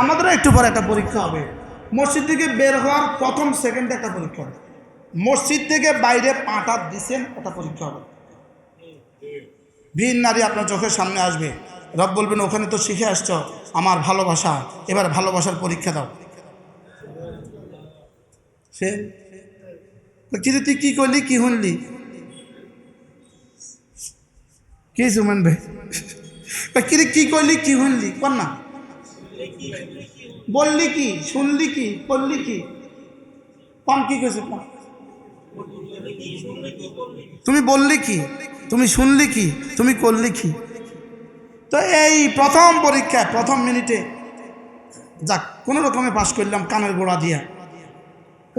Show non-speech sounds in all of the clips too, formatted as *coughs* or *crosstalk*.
আমাদেরও একটু পরে একটা পরীক্ষা হবে। মসজিদ থেকে বের হওয়ার প্রথম সেকেন্ডে একটা পরীক্ষা হবে। মসজিদ থেকে বাইরে পাটা দিছেন, একটা পরীক্ষা হবে। ভিন নারী আপনার চোখের সামনে আসবে। রব বলবেন, ওখানে তো শিখে আসছ, আমার ভালোবাসা। এবার ভালোবাসার পরীক্ষা দাও। সে? কিরে তুই কি করলি, কী শুনলি? কি সুমন ভাই? কিরে কী করলি, কি শুনলি? কর না। বললি কি, শুনলি কি করলি কি? কম কি কেছে কম তুমি বললি কি, তুমি শুনলি কি, তুমি করলি কি? তো এই প্রথম পরীক্ষা, প্রথম মিনিটে, যাক, কোনো রকমে পাশ করলাম কানের গোড়া দিয়া।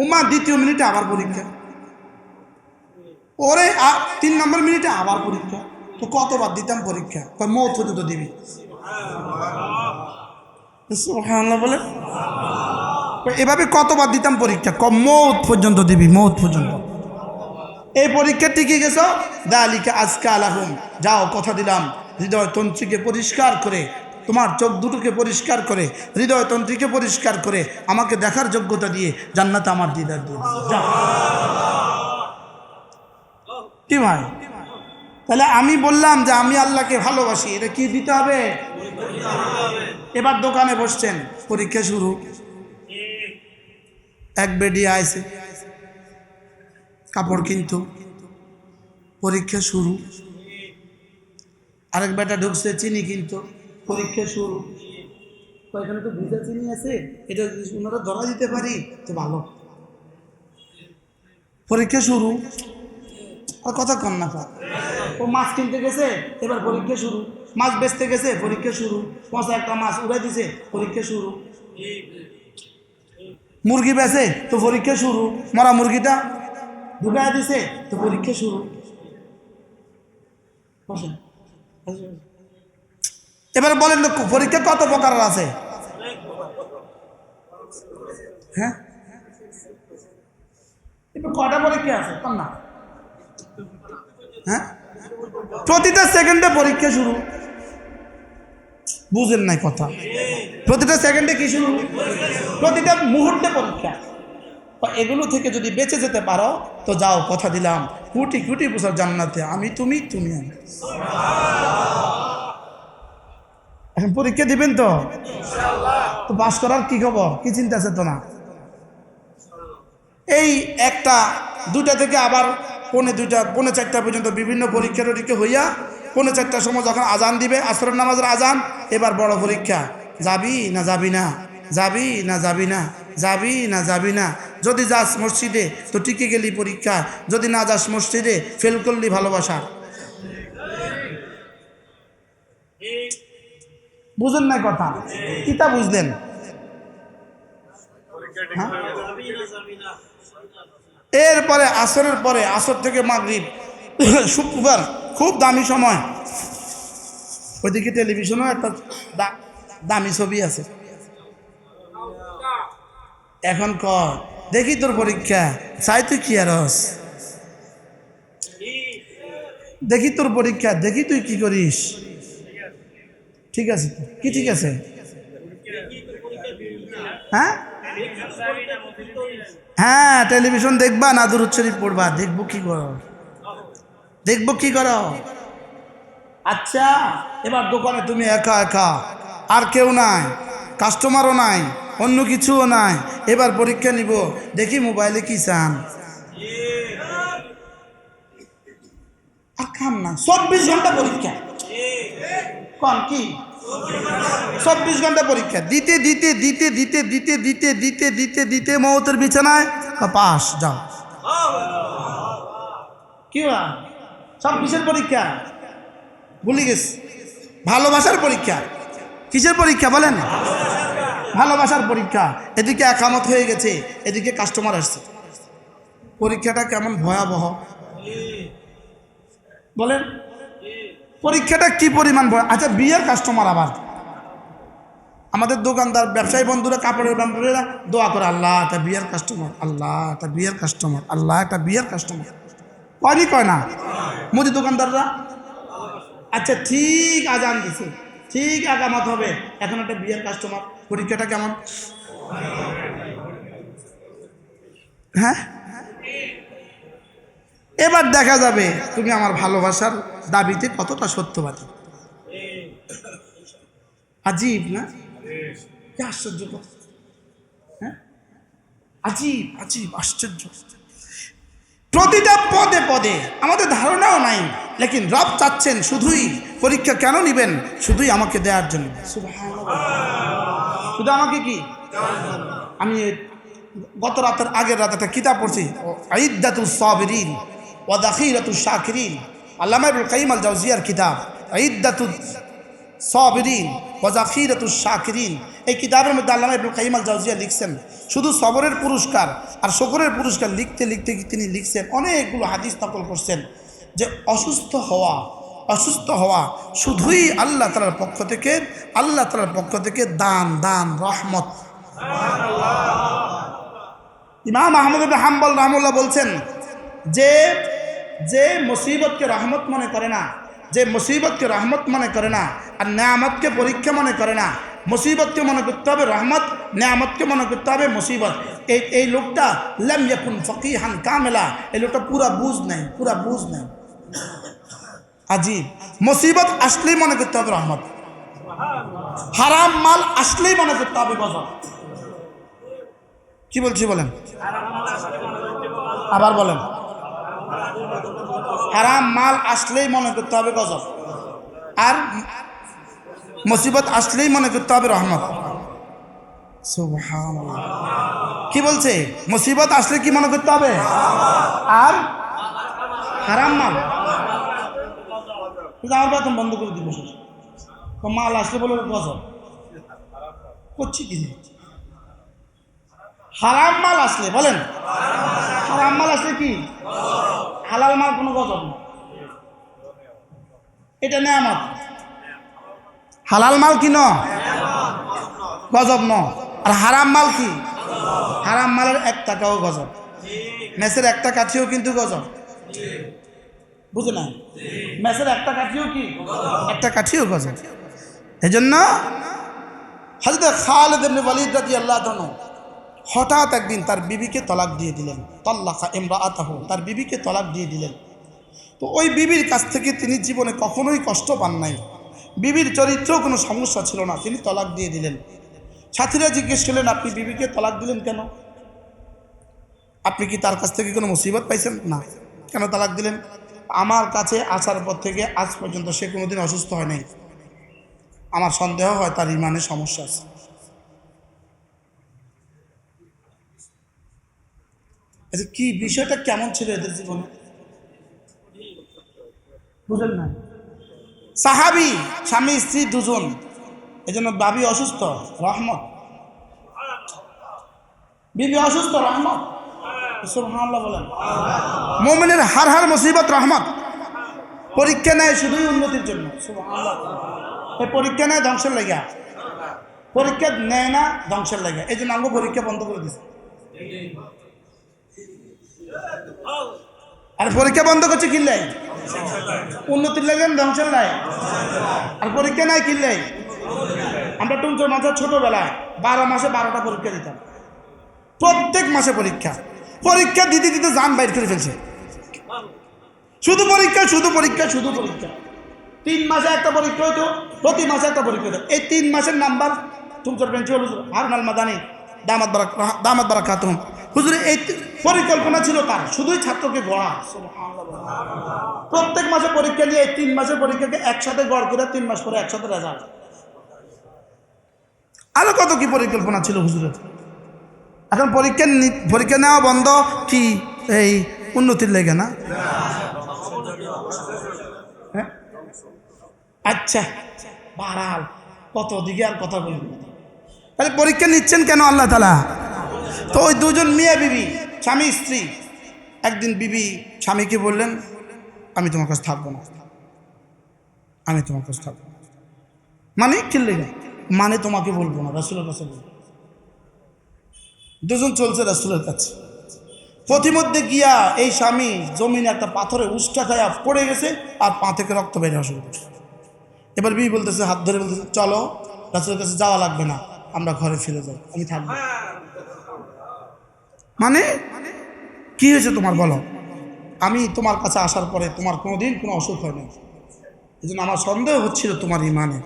উমা, দ্বিতীয় মিনিটে আবার পরীক্ষা। ওরে তিন নম্বর মিনিটে আবার পরীক্ষা। তো কতবার দিতাম পরীক্ষা? মৌত পর্যন্ত দিবি। বলে। এভাবে কতবার দিতাম পরীক্ষা? কম মৌত পর্যন্ত দিবি, মৌত পর্যন্ত। এই পরীক্ষা টিকে গেছ? দালিকে আজকে আলাহুম যাও, কথা দিলাম। হৃদয় তন্ত্রীকে পরিষ্কার করে, তোমার চোখ দুটোকে পরিষ্কার করে, হৃদয় তন্ত্রীকে পরিষ্কার করে, আমাকে দেখার যোগ্যতা দিয়ে জান্নাতে আমার দিদার দিয়ে। কি ভাই? তাহলে আমি বললাম যে আমি আল্লাহকে ভালোবাসি, এটা কি দিতে হবে? এবার দোকানে বসছেন, পরীক্ষা শুরু। এক বেডি আইসে কাপড় কিনতো, পরীক্ষা শুরু। আরেক বেটা ঢুকছে, চিনি কিনতো, পরীক্ষা শুরু। এখানে তো ভিজা চিনি আছে, এটা ওনারা ধরা দিতে পারি, তো ভালো। পরীক্ষা শুরু। আর কথা কন না পা ও মাছ কিনতে গেছে, এবার পরীক্ষা শুরু। মাছ বেচতে গেছে, পরীক্ষা শুরু। পচা একটা মাছ উড়াই দিছে, পরীক্ষা শুরু। মুরগি বেচে, তো পরীক্ষা শুরু। মরা মুরগিটা ঢুকাই দিছে, তো পরীক্ষা শুরু। এবার বলেন পরীক্ষা কত প্রকার আছে? হ্যাঁ? কটা পরীক্ষা আছে? না। হ্যাঁ? প্রতিটা সেকেন্ডে পরীক্ষা শুরু। বুঝেন নাই কথা। প্রতিটা সেকেন্ডে কি শুরু? প্রতিটা মুহূর্তে পরীক্ষা। এগুলো থেকে যদি বেঁচে যেতে পারো, তো যাও, কথা দিলাম। কুটি কুটি বছর জান্নাতে, আমি তুমি তুমি আমি। এখন পরীক্ষা দিবেন তো? তো পাস করার কি খবর? কি চিন্তা আছে তো না এই একটা দুটা থেকে আবার পৌনে দুইটা পৌনে চারটা পর্যন্ত বিভিন্ন পরীক্ষা টরীক্ষা হইয়া পৌনে চারটার সময় যখন আজান দিবে আসরের নামাজের আজান এবার বড় পরীক্ষা। যাবি না যাবি না? যাবি না যাবি না? যাবি না যাবি না? যদি যাস মসজিদে তো টিকে গেলি পরীক্ষা যদি না যাস মসজিদে ফেল করলি ভালোবাসা। বুঝেন না কথা? কিতা বুঝলেন? হ্যাঁ? এরপরে আসরের পরে, আসর থেকে মাগরিব, *coughs* শুক্রবার, খুব দামি সময়। ওইদিকে টেলিভিশনও একটা দামি ছবি আছে। এখন ক দেখি তোর পরীক্ষা। চাই তুই কি আরস? দেখি তোর পরীক্ষা, দেখি তুই কি করিস। ঠিক আছে, কি ঠিক আছে? হ্যাঁ? হ্যাঁ টেলিভিশন দেখবা না দুরুদ শরীফ পড়বা। দেখব কি করো? দেখব কি করো? আচ্ছা এবার দোকানে তুমি একা একা। আর কেউ নাই কাস্টমারও নাই, অন্য কিছুও নাই। এবার পরীক্ষা নিব, দেখি মোবাইলে কি চান। না চব্বিশ ঘণ্টা পরীক্ষা। কন কি? চব্বিশ ঘণ্টা পরীক্ষা। দিতে দিতে দিতে দিতে দিতে দিতে দিতে দিতে দিতে মমতের বিছানায় পাস যাও। কি সব কিসের পরীক্ষা? ভুলে গেছি। ভালোবাসার পরীক্ষা। কিসের পরীক্ষা বলেন? ভালোবাসার পরীক্ষা। এদিকে একামত হয়ে গেছে, এদিকে কাস্টমার আসছে। পরীক্ষাটা কেমন ভয়াবহ? বলেন। পরীক্ষাটা কি পরিমাণ ভয় আচ্ছা বিয়ের কাস্টমার আবার আমাদের দোকানদার, ব্যবসায়ী বন্ধুরা, কাপড়ের বন্ধুরা দোয়া করে, আল্লাহ, একটা বিয়ের কাস্টমার আল্লাহ, একটা বিয়ের কাস্টমার আল্লাহ, একটা বিয়ের কাস্টমার কয়নি কয় না? মুদি দোকানদাররা? আচ্ছা ঠিক আজান দিছে। ঠিক আগামাত হবে। এখন একটা বিয়ের কাস্টমার পরীক্ষাটা কেমন? হ্যাঁ? এবার দেখা যাবে, তুমি আমার ভালোবাসার দাবিতে কতটা সত্যবাদী? আজীব না? কি আশ্চর্য। হ্যাঁ? আজীব আজীব, আশ্চর্য। প্রতিটা পদে পদে আমাদের ধারণাও নাই, লেকিন রব চাচ্ছেন শুধুই পরীক্ষা কেন নিবেন? শুধুই আমাকে দেওয়ার জন্য। শুধু আমাকে কি? আমি গত রাতের আগের রাতে একটা কিতাব পড়ছি। ঈদ্দাতুল সাবিরিন ওয়া দাখিরাতুল শাকিরিন। আল্লামা কাইম আল জাওজিয়ার কিতাব ঈদ্দাতুল সাবিরিন ওয়া দাখিরাতুল শাকিরিন। এই কিতাবের মধ্যে আল্লামা ইবনুল কাইম আল জাওজিয়া লিখছেন, শুধু সবরের পুরস্কার আর শকরের পুরস্কার লিখতে লিখতে তিনি লিখছেন, অনেকগুলো হাদিস নকল করছেন যে অসুস্থ হওয়া অসুস্থ হওয়া শুধুই আল্লাহ তালার পক্ষ থেকে, আল্লাহ তালার পক্ষ থেকে দান দান, রহমত। ইমাম আহমদ হাম্বল রহমুল্লাহ বলছেন যে যে মুসিবতকে রহমত মনে করে না, যে মুসিবতকে রহমত মনে করে না, আর নেয়ামতকে পরীক্ষা মনে করে না, মুসিবতকে মনে করতে হবে রহমত, নেয়ামতকে মনে করতে হবে মুসিবত। এই এই লোকটা লাম ইয়াকুন ফকিহান কামেলা, এই লোকটা পুরা বুঝ নাই, পুরা বুঝ নাই। আজিব। মুসিবত আসলেই মনে করতে হবে রহমত। হারাম মাল আসলেই মনে করতে হবে গজব। কি বলছি বলেন? আবার বলেন। হারাম মাল আসলেই মনে করতে হবে গজব। আর মুসিবত আসলেই মনে করতে হবে রহমত। কি বলছে? মুসিবত আসলে কি মনে করতে হবে? আর হারাম মাল। আমার বেতন বন্ধ করে দিব তো মাল আসলে বলে গজব। করছি কি? হারাম মাল আসলে, বলেন। হারাম মাল আসলে কি? হালাল মাল কোনো গজব না। এটা নেয়ামত। হালাল মাল কি ন? গজব ন। আর হারাম মাল কি? হারাম মালের এক টাকাও গজব। মেসের একটা কাঠিও কিন্তু গজব। বুঝে না মেসের একটা কাঠিও কি? একটা কাঠিও গজব। এই জন্য হজরত খালেদ ইবনে ওয়ালিদ রাদিয়াল্লাহু আল্লাহ হঠাৎ একদিন তার বিবিকে তলাক দিয়ে দিলেন। তল্লাখা এমরা আতাহ তার বিবিকে তলাক দিয়ে দিলেন। তো ওই বিবির কাছ থেকে তিনি জীবনে কখনোই কষ্ট পান নাই। বিবির চরিত্রেও কোনো সমস্যা ছিল না, তিনি তলাক দিয়ে দিলেন। সাথীরা জিজ্ঞেস করলেন, আপনি বিবিকে তলাক দিলেন কেন? আপনি কি তার কাছ থেকে কোনো মুসিবত পাইছেন? না। কেন তালাক দিলেন? আমার কাছে আসার পর থেকে আজ পর্যন্ত সে কোনোদিন অসুস্থ হয় নাই। আমার সন্দেহ হয় তার ইমানের সমস্যা আছে। আচ্ছা কি বিষয়টা কেমন ছিল এদের জীবনে? বুঝলেন না। সাহাবি স্বামী স্ত্রী দুজন এই জন্য বাবি অসুস্থ রহমত। বিবি অসুস্থ রহমত? বলেন। মোমেনের হার হার মুসিবত রহমত। পরীক্ষা নেয় শুধুই উন্নতির জন্য। এই পরীক্ষা নেয় ধ্বংসের লেগে। পরীক্ষা নেয় না ধ্বংসের লেগে। এই জন্য আমরা পরীক্ষা বন্ধ করে দিচ্ছি আর পরীক্ষা বন্ধ করছে কিনলাই উন্নতির লাগে ধ্বংসের লাই। আর পরীক্ষা নাই কিনলাই আমরা টুমচোর মাঝে ছোটবেলায় বারো মাসে বারোটা পরীক্ষা দিতাম। প্রত্যেক মাসে পরীক্ষা। পরীক্ষা দিতে দিতে যান বাইর করে ফেলছে। শুধু পরীক্ষা শুধু পরীক্ষা শুধু পরীক্ষা। তিন মাসে একটা পরীক্ষা হতো প্রতি মাসে একটা পরীক্ষা হতো এই তিন মাসের নাম্বার টুমচোর বেঞ্চি হল হারুনাল মাদানি দামাত বারাক দামাত বারাক খাতুম হুজুরে, এই পরিকল্পনা ছিল তার। শুধুই ছাত্রকে গড়া। প্রত্যেক মাসে পরীক্ষা নিয়ে এই তিন মাসের পরীক্ষাকে একসাথে গড় করে, তিন মাস পরে একসাথে রেজাল্ট। আরও কত কি পরিকল্পনা ছিল হুজুরের এখন পরীক্ষা পরীক্ষা নেওয়া বন্ধ, কি এই উন্নতির লেগে না? হ্যাঁ? আচ্ছা বাড়াল কত দিকে আর কথা বলব তাহলে পরীক্ষা নিচ্ছেন কেন আল্লাহ তালা? তো ওই দুজন মেয়ে বিবি, স্বামী, স্ত্রী। একদিন বিবি স্বামীকে বললেন, আমি তোমার কাছে থাকব না। আমি তোমার কাছে থাকব। মানে কিনলে না মানে তোমাকে বলব না, রাসুলের কাছে বলব দুজন চলছে রাসুলের কাছে। পথিমধ্যে গিয়া এই স্বামী জমিনে একটা পাথরে উষ্টা খায়া পড়ে গেছে আর পা থেকে রক্ত বের হওয়া শুরু করছে। এবার বিবি বলতেছে, হাত ধরে বলতেছে, চলো, রাসুলের কাছে যাওয়া লাগবে না, আমরা ঘরে ফিরে যাই, আমি থাকব। মানে? কি হয়েছে তোমার বলো? আমি তোমার কাছে আসার পরে তোমার কোনো দিন কোনো অসুখ হয়নি। এই জন্য আমার সন্দেহ হচ্ছিল তোমার ইমানে।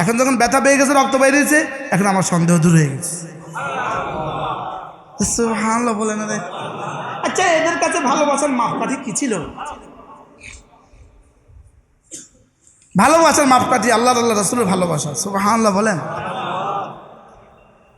এখন যখন ব্যথা পেয়ে গেছে, রক্ত বেরিয়েছে এখন আমার সন্দেহ দূর হয়ে গেছে। হাল্লা বলে না রে। আচ্ছা এদের কাছে ভালোবাসার মাপকাঠি কি ছিল? ভালোবাসার মাপকাঠি আল্লাহ আল্লাহ রসুলের ভালোবাসা। সুবাহ বলেন।